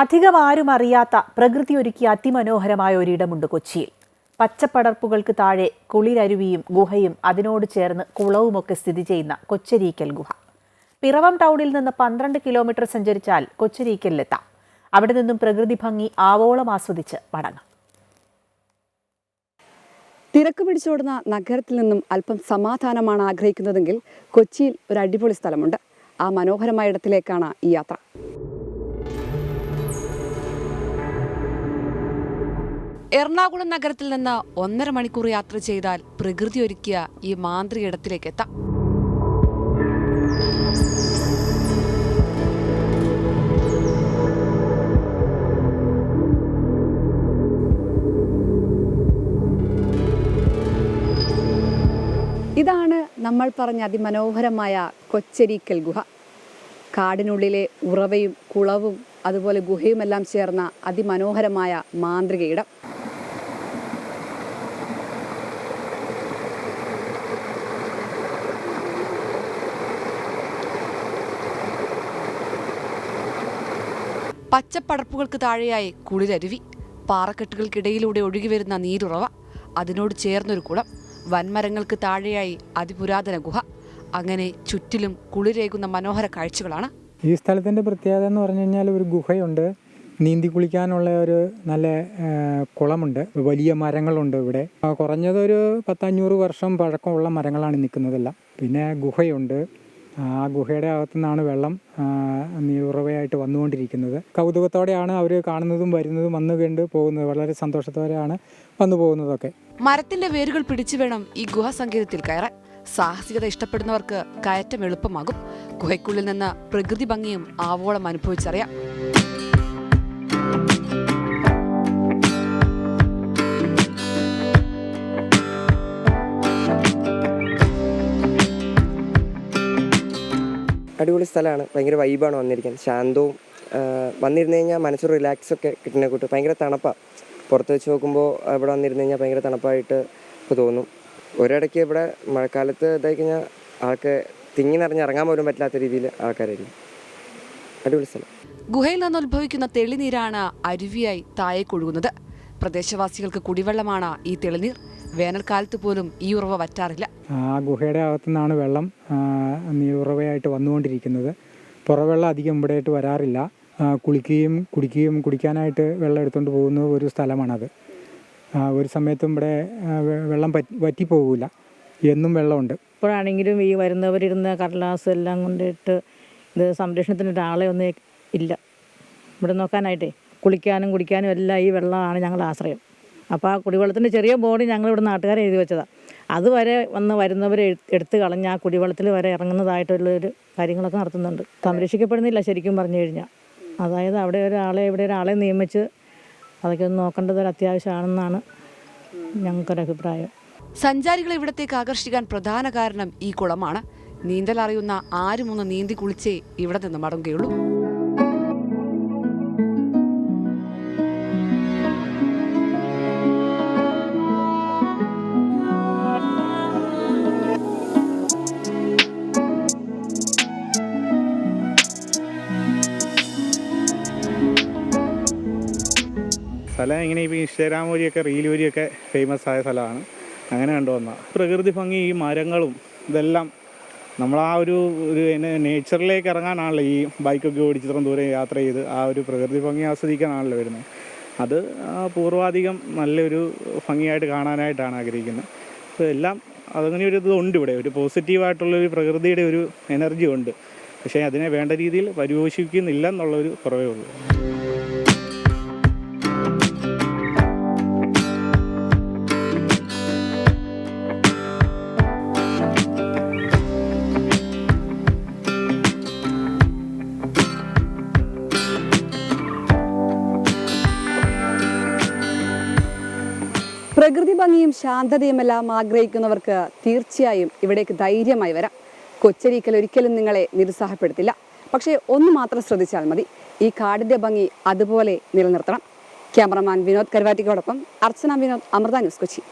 അധികം ആരും അറിയാത്ത പ്രകൃതി ഒരുക്കിയ അതിമനോഹരമായ ഒരിടമുണ്ട് കൊച്ചിയിൽ. പച്ചപ്പടർപ്പുകൾക്ക് താഴെ കുളിരരുവിയും ഗുഹയും അതിനോട് ചേർന്ന് കുളവുമൊക്കെ സ്ഥിതി ചെയ്യുന്ന കൊച്ചരീക്കൽ ഗുഹ. പിറവം ടൗണിൽ നിന്ന് പന്ത്രണ്ട് കിലോമീറ്റർ സഞ്ചരിച്ചാൽ കൊച്ചരീക്കലിലെത്താം. അവിടെ നിന്നും പ്രകൃതി ഭംഗി ആവോളം ആസ്വദിച്ച് മടങ്ങാം. തിരക്ക് പിടിച്ചോടുന്ന നഗരത്തിൽ നിന്നും അല്പം സമാധാനമാണ് ആഗ്രഹിക്കുന്നതെങ്കിൽ കൊച്ചിയിൽ ഒരു അടിപൊളി സ്ഥലമുണ്ട്. ആ മനോഹരമായ ഇടത്തിലേക്കാണ് ഈ യാത്ര. എറണാകുളം നഗരത്തിൽ നിന്ന് ഒന്നര മണിക്കൂർ യാത്ര ചെയ്താൽ പ്രകൃതി ഒരുക്കിയ ഈ മാന്ത്രിക ഇടത്തിലേക്ക് എത്താം. ഇതാണ് നമ്മൾ പറഞ്ഞ അതിമനോഹരമായ കൊച്ചരിക്കൽ ഗുഹ. കാടിനുള്ളിലെ ഉറവയും കുളവും അതുപോലെ ഗുഹയുമെല്ലാം ചേർന്ന അതിമനോഹരമായ മാന്ത്രിക പച്ചപ്പടർപ്പുകൾക്ക് താഴെയായി കുളിരരുവി. പാറക്കെട്ടുകൾക്കിടയിലൂടെ ഒഴുകി വരുന്ന നീരുറവ. അതിനോട് ചേർന്നൊരു കുളം. വൻമരങ്ങൾക്ക് താഴെയായി അതിപുരാതന ഗുഹ. അങ്ങനെ ചുറ്റിലും കുളിരേകുന്ന മനോഹര കാഴ്ചകളാണ്. ഈ സ്ഥലത്തിന്റെ പ്രത്യേകത എന്ന് പറഞ്ഞു കഴിഞ്ഞാൽ ഒരു ഗുഹയുണ്ട്. നീന്തി കുളിക്കാനുള്ള ഒരു നല്ല കുളമുണ്ട്. വലിയ മരങ്ങളുണ്ട് ഇവിടെ. കുറഞ്ഞതൊരു പത്തഞ്ഞൂറ് വർഷം പഴക്കമുള്ള മരങ്ങളാണ് നിൽക്കുന്നതെല്ലാം. പിന്നെ ഗുഹയുണ്ട്. ആ ഗുഹയുടെ അകത്തു നിന്നാണ് വെള്ളം നീരുറവയായിട്ട് വന്നുകൊണ്ടിരിക്കുന്നത്. കൗതുകത്തോടെയാണ് അവർ കാണുന്നതും വരുന്നതും വന്നു കണ്ട് പോകുന്നത്. വളരെ സന്തോഷത്തോടെയാണ് വന്നു പോകുന്നതൊക്കെ. മരത്തിന്റെ വേരുകൾ പിടിച്ചു വേണം ഈ ഗുഹ സങ്കേതത്തിൽ കയറാൻ. സാഹസികത ഇഷ്ടപ്പെടുന്നവർക്ക് കയറ്റം എളുപ്പമാകും. ഗുഹയ്ക്കുള്ളിൽ നിന്ന് പ്രകൃതി ഭംഗിയും ആവോളം അനുഭവിച്ചറിയാം. അടിപൊളി സ്ഥലമാണ്. ഭയങ്കര വൈബാണ് വന്നിരിക്കാൻ ശാന്തവും വന്നിരുന്നു കഴിഞ്ഞാൽ മനസ്സ് റിലാക്സ് ഒക്കെ കിട്ടുന്ന കൂട്ട്. ഭയങ്കര തണുപ്പാണ് പുറത്ത് വെച്ച് നോക്കുമ്പോൾ ഇവിടെ വന്നിരുന്ന് കഴിഞ്ഞാൽ ഭയങ്കര തണുപ്പായിട്ട് ഇപ്പോൾ തോന്നും. ഒരിടയ്ക്ക് ഇവിടെ മഴക്കാലത്ത് ഇതായി കഴിഞ്ഞാൽ ആൾക്ക് തിങ്ങി നിറഞ്ഞ് ഇറങ്ങാൻ പോലും പറ്റാത്ത രീതിയിൽ ആൾക്കാരായിരിക്കും. അടിപൊളി സ്ഥലം. ഗുഹയിൽ നിന്ന് ഉത്ഭവിക്കുന്ന തെളിനീരാണ് അരുവിയായി താഴേക്കൊഴുകുന്നത്. പ്രദേശവാസികൾക്ക് കുടിവെള്ളമാണ് ഈ തെളിനീർ. വേനൽക്കാലത്ത് പോലും ഈ ഉറവ വറ്റാറില്ല. ആ ഗുഹയുടെ അകത്തു നിന്നാണ് വെള്ളം ആ, നീരുറവയായിട്ട് വന്നുകൊണ്ടിരിക്കുന്നത്. പുറവെള്ളം അധികം ഇവിടെയായിട്ട് വരാറില്ല. കുളിക്കുകയും കുടിക്കുകയും കുടിക്കാനായിട്ട് വെള്ളം എടുത്തുകൊണ്ട് പോകുന്ന ഒരു സ്ഥലമാണത്. ആ, ഒരു സമയത്തും ഇവിടെ വെള്ളം പറ്റി വറ്റിപ്പോകില്ല എന്നും വെള്ളമുണ്ട്. ഇപ്പോഴാണെങ്കിലും ഈ വരുന്നവരിരുന്ന കടലാസ് എല്ലാം കൊണ്ടിട്ട് ഇത് സംരക്ഷണത്തിന് ഒരാളെ ഒന്നും ഇല്ല. ഇവിടെ നോക്കാനായിട്ടേ കുളിക്കാനും കുടിക്കാനും എല്ലാം ഈ വെള്ളമാണ് ഞങ്ങളുടെ ആശ്രയം. അപ്പോൾ ആ കുടിവെള്ളത്തിന്റെ ചെറിയ ബോർഡ് ഞങ്ങൾ ഇവിടെ നാട്ടുകാരെ എഴുതി വെച്ചതാണ് അതുവരെ വന്ന് വരുന്നവരെ എടുത്ത് കളഞ്ഞ് ആ കുടിവെള്ളത്തിൽ വരെ ഇറങ്ങുന്നതായിട്ടുള്ളൊരു കാര്യങ്ങളൊക്കെ നടത്തുന്നുണ്ട്. സംരക്ഷിക്കപ്പെടുന്നില്ല ശരിക്കും പറഞ്ഞു കഴിഞ്ഞാൽ അതായത് അവിടെ ഒരാളെ ഇവിടെ ഒരാളെ നിയമിച്ച് അതൊക്കെ ഒന്ന് നോക്കേണ്ടത് ഒരു അത്യാവശ്യമാണെന്നാണ് ഞങ്ങൾക്കൊരു അഭിപ്രായം. സഞ്ചാരികളെ ഇവിടത്തേക്ക് ആകർഷിക്കാൻ പ്രധാന കാരണം ഈ കുളമാണ്. നീന്തൽ അറിയുന്ന ആരും ഒന്ന് നീന്തി കുളിച്ചേ ഇവിടെ നിന്ന് മടങ്ങുകയുള്ളൂ. സ്ഥലം ഇങ്ങനെ ഇപ്പോൾ ഇൻസ്റ്റാഗ്രാം വഴിയൊക്കെ റീൽ വഴിയൊക്കെ ഫേമസ് ആയ സ്ഥലമാണ്. അങ്ങനെ കണ്ടുവന്ന പ്രകൃതി ഭംഗി ഈ മരങ്ങളും ഇതെല്ലാം നമ്മൾ ആ ഒരു ഒരു നേച്ചറിലേക്ക് ഇറങ്ങാനാണല്ലോ ഈ ബൈക്കൊക്കെ ഓടിച്ച് ഇത്രയും ദൂരം യാത്ര ചെയ്ത് ആ ഒരു പ്രകൃതി ഭംഗി ആസ്വദിക്കാനാണല്ലോ വരുന്നത് അത് പൂർവാധികം നല്ലൊരു ഭംഗിയായിട്ട് കാണാനായിട്ടാണ് ആഗ്രഹിക്കുന്നത്. അപ്പോൾ എല്ലാം അതങ്ങനെ ഒരു ഇതുണ്ട് ഇവിടെ. ഒരു പോസിറ്റീവായിട്ടുള്ളൊരു പ്രകൃതിയുടെ ഒരു എനർജി ഉണ്ട്. പക്ഷേ അതിനെ വേണ്ട രീതിയിൽ പരിപോഷിക്കുന്നില്ല എന്നുള്ളൊരു കുറവേ ഉള്ളൂ. പ്രകൃതി ഭംഗിയും ശാന്തതയുമെല്ലാം ആഗ്രഹിക്കുന്നവർക്ക് തീർച്ചയായും ഇവിടേക്ക് ധൈര്യമായി വരാം. കൊച്ചരീക്കൽ ഒരിക്കലും നിങ്ങളെ നിരുത്സാഹപ്പെടുത്തില്ല. പക്ഷേ ഒന്ന് മാത്രം ശ്രദ്ധിച്ചാൽ മതി. ഈ കാടിന്റെ ഭംഗി അതുപോലെ നിലനിർത്തണം. ക്യാമറമാൻ വിനോദ് കരുവാറ്റിക്കോടൊപ്പം അർച്ചന വിനോദ് അമൃത ന്യൂസ് കൊച്ചി.